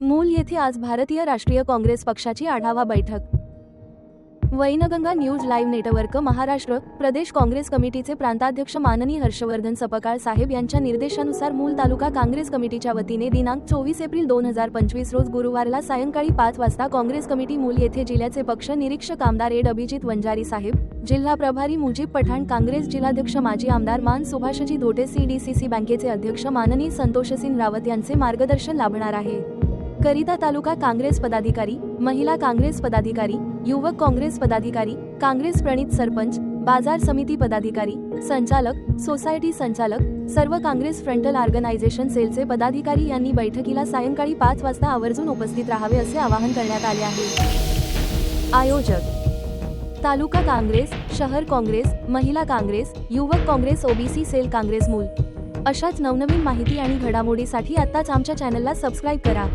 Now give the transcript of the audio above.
मूल येथे आज भारतीय राष्ट्रीय काँग्रेस पक्षाची आढावा बैठक. Wainganga news live network Maharashtra Pradesh Congress कमिटीचे प्रांताध्यक्ष माननीय हर्षवर्धन सपकाळ साहेब यांच्या निर्देशानुसार मूल तालुका काँग्रेस कमिटीच्या वतीने दिनांक चोवीस एप्रिल दोन हजार पंचवीस रोज गुरुवारला सायंकाळी पाच वाजता काँग्रेस कमिटी मूल येथे जिल्ह्याचे पक्ष निरीक्षक आमदार एड अभिजित वंजारी साहेब जिल्हा प्रभारी मुजीब पठाण काँग्रेस जिल्हाध्यक्ष माजी आमदार मान सुभाषजी धोटे सीडीसीसी बँकेचे अध्यक्ष माननीय संतोषसिंग रावत यांचे मार्गदर्शन लाभणार आहे. करिता तालुका काँग्रेस पदाधिकारी महिला काँग्रेस पदाधिकारी युवक काँग्रेस पदाधिकारी काँग्रेस प्रणित सरपंच बाजार समिती पदाधिकारी संचालक सोसायटी संचालक सर्व काँग्रेस फ्रंटल ऑर्गनायझेशन सेलचे पदाधिकारी यांनी बैठकीला सायंकाळी पाच वाजता आवर्जून उपस्थित राहावे असे आवाहन करण्यात आले आहे. आयोजक तालुका काँग्रेस शहर काँग्रेस महिला काँग्रेस युवक काँग्रेस ओबीसी सेल काँग्रेस मूल. अशाच नवनवीन माहिती आणि घडामोडीसाठी आत्ताच आमच्या चॅनलला सबस्क्राईब करा.